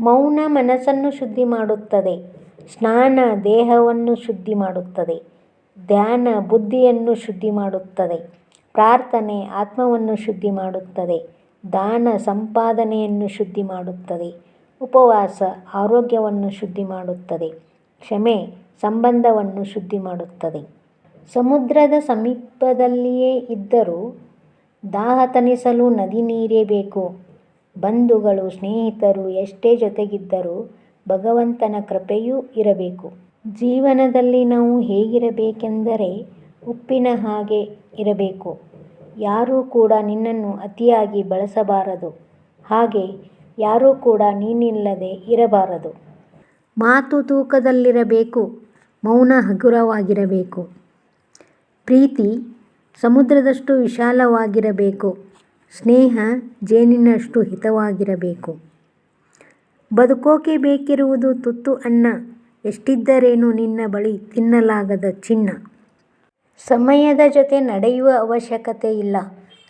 ಮೌನ ಮನಸ್ಸನ್ನು ಶುದ್ಧಿ ಮಾಡುತ್ತದೆ. ಸ್ನಾನ ದೇಹವನ್ನು ಶುದ್ಧಿ ಮಾಡುತ್ತದೆ. ಧ್ಯಾನ ಬುದ್ಧಿಯನ್ನು ಶುದ್ಧಿ ಮಾಡುತ್ತದೆ. ಪ್ರಾರ್ಥನೆ ಆತ್ಮವನ್ನು ಶುದ್ಧಿ ಮಾಡುತ್ತದೆ. ದಾನ ಸಂಪಾದನೆಯನ್ನು ಶುದ್ಧಿ ಮಾಡುತ್ತದೆ. ಉಪವಾಸ ಆರೋಗ್ಯವನ್ನು ಶುದ್ಧಿ ಮಾಡುತ್ತದೆ. ಕ್ಷಮೆ ಸಂಬಂಧವನ್ನು ಶುದ್ಧಿ ಮಾಡುತ್ತದೆ. ಸಮುದ್ರದ ಸಮೀಪದಲ್ಲಿಯೇ ಇದ್ದರೂ ದಾಹ ತನಿಸಲು ನದಿ ನೀರೇ ಬೇಕು. ಬಂಧುಗಳು, ಸ್ನೇಹಿತರು ಎಷ್ಟೇ ಜೊತೆಗಿದ್ದರೂ ಭಗವಂತನ ಕೃಪೆಯೂ ಇರಬೇಕು. ಜೀವನದಲ್ಲಿ ನಾವು ಹೇಗಿರಬೇಕೆಂದರೆ ಉಪ್ಪಿನ ಹಾಗೆ ಇರಬೇಕು. ಯಾರೂ ಕೂಡ ನಿನ್ನನ್ನು ಅತಿಯಾಗಿ ಬಳಸಬಾರದು. ಹಾಗೆ ಯಾರೂ ಕೂಡ ನೀನಿಲ್ಲದೆ ಇರಬಾರದು. ಮಾತು ತೂಕದಲ್ಲಿರಬೇಕು, ಮೌನ ಹಗುರವಾಗಿರಬೇಕು. ಪ್ರೀತಿ ಸಮುದ್ರದಷ್ಟು ವಿಶಾಲವಾಗಿರಬೇಕು. ಸ್ನೇಹ ಜೇನಿನಷ್ಟು ಹಿತವಾಗಿರಬೇಕು. ಬದುಕೋಕೆ ಬೇಕಿರುವುದು ತುತ್ತು ಅನ್ನ, ಎಷ್ಟಿದ್ದರೇನು ನಿನ್ನ ಬಳಿ ತಿನ್ನಲಾಗದ ಚಿನ್ನ. ಸಮಯದ ಜೊತೆ ನಡೆಯುವ ಅವಶ್ಯಕತೆ ಇಲ್ಲ,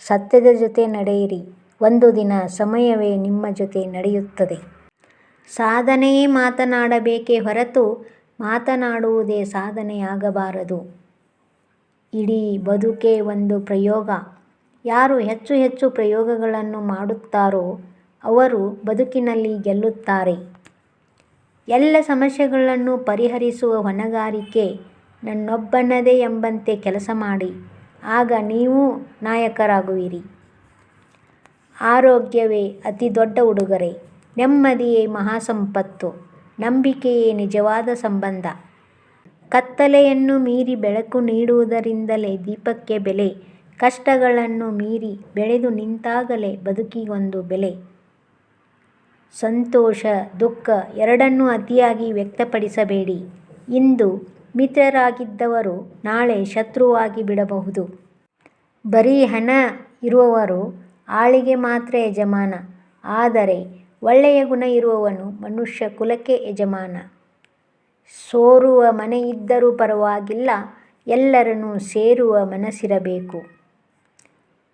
ಸತ್ಯದ ಜೊತೆ ನಡೆಯಿರಿ, ಒಂದು ದಿನ ಸಮಯವೇ ನಿಮ್ಮ ಜೊತೆ ನಡೆಯುತ್ತದೆ. ಸಾಧನೆಯೇ ಮಾತನಾಡಬೇಕೇ ಹೊರತು ಮಾತನಾಡುವುದೇ ಸಾಧನೆಯಾಗಬಾರದು. ಇಡೀ ಬದುಕೇ ಒಂದು ಪ್ರಯೋಗ. ಯಾರು ಹೆಚ್ಚು ಹೆಚ್ಚು ಪ್ರಯೋಗಗಳನ್ನು ಮಾಡುತ್ತಾರೋ ಅವರು ಬದುಕಿನಲ್ಲಿ ಗೆಲ್ಲುತ್ತಾರೆ. ಎಲ್ಲ ಸಮಸ್ಯೆಗಳನ್ನು ಪರಿಹರಿಸುವ ಹೊಣೆಗಾರಿಕೆ ನನ್ನೊಬ್ಬನದೇ ಎಂಬಂತೆ ಕೆಲಸ ಮಾಡಿ, ಆಗ ನೀವೂ ನಾಯಕರಾಗುವಿರಿ. ಆರೋಗ್ಯವೇ ಅತಿ ದೊಡ್ಡ ಉಡುಗೊರೆ, ನೆಮ್ಮದಿಯೇ ಮಹಾಸಂಪತ್ತು, ನಂಬಿಕೆಯೇ ನಿಜವಾದ ಸಂಬಂಧ. ಕತ್ತಲೆಯನ್ನು ಮೀರಿ ಬೆಳಕು ನೀಡುವುದರಿಂದಲೇ ದೀಪಕ್ಕೆ ಬೆಲೆ ಕಷ್ಟಗಳನ್ನು ಮೀರಿ ಬೆಳೆದು ನಿಂತಾಗಲೇ ಬದುಕಿಗೊಂದು ಬೆಲೆ. ಸಂತೋಷ, ದುಃಖ ಎರಡನ್ನೂ ಅತಿಯಾಗಿ ವ್ಯಕ್ತಪಡಿಸಬೇಡಿ. ಇಂದು ಮಿತ್ರರಾಗಿದ್ದವರು ನಾಳೆ ಶತ್ರುವಾಗಿ ಬಿಡಬಹುದು. ಬರೀ ಹಣ ಇರುವವರು ಆಳಿಗೆ ಮಾತ್ರ ಯಜಮಾನ. ಆದರೆ ಒಳ್ಳೆಯ ಗುಣ ಇರುವವನು ಮನುಷ್ಯ ಕುಲಕ್ಕೆ ಯಜಮಾನ. ಸೋರುವ ಮನೆಯಿದ್ದರೂ ಪರವಾಗಿಲ್ಲ, ಎಲ್ಲರನ್ನೂ ಸೇರುವ ಮನಸ್ಸಿರಬೇಕು.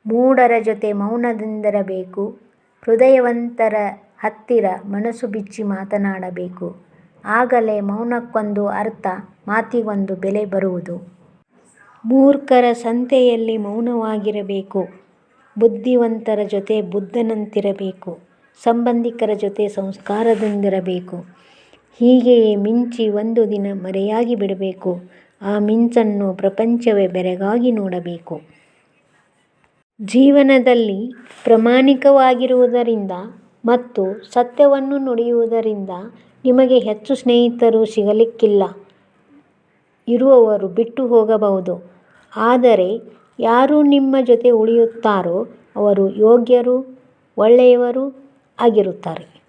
ಮೂಢರ ಜೊತೆ ಮೌನದಿಂದಿರಬೇಕು. ಹೃದಯವಂತರ ಹತ್ತಿರ ಮನಸ್ಸು ಬಿಚ್ಚಿ ಮಾತನಾಡಬೇಕು. ಆಗಲೇ ಮೌನಕ್ಕೊಂದು ಅರ್ಥ, ಮಾತಿಗೊಂದು ಬೆಲೆ ಬರುವುದು. ಮೂರ್ಖರ ಸಂತೆಯಲ್ಲಿ ಮೌನವಾಗಿರಬೇಕು. ಬುದ್ಧಿವಂತರ ಜೊತೆ ಬುದ್ಧನಂತಿರಬೇಕು. ಸಂಬಂಧಿಕರ ಜೊತೆ ಸಂಸ್ಕಾರದಿಂದಿರಬೇಕು. ಹೀಗೆಯೇ ಮಿಂಚಿ ಒಂದು ದಿನ ಮರೆಯಾಗಿ ಬಿಡಬೇಕು. ಆ ಮಿಂಚನ್ನು ಪ್ರಪಂಚವೇ ಬೆರಗಾಗಿ ನೋಡಬೇಕು. ಜೀವನದಲ್ಲಿ ಪ್ರಾಮಾಣಿಕವಾಗಿರುವುದರಿಂದ ಮತ್ತು ಸತ್ಯವನ್ನು ನುಡಿಯುವುದರಿಂದ ನಿಮಗೆ ಹೆಚ್ಚು ಸ್ನೇಹಿತರು ಸಿಗಲಿಕ್ಕಿಲ್ಲ. ಇರುವವರು ಬಿಟ್ಟು ಹೋಗಬಹುದು. ಆದರೆ ಯಾರು ನಿಮ್ಮ ಜೊತೆ ಉಳಿಯುತ್ತಾರೋ ಅವರು ಯೋಗ್ಯರು, ಒಳ್ಳೆಯವರು ಆಗಿರುತ್ತಾರೆ.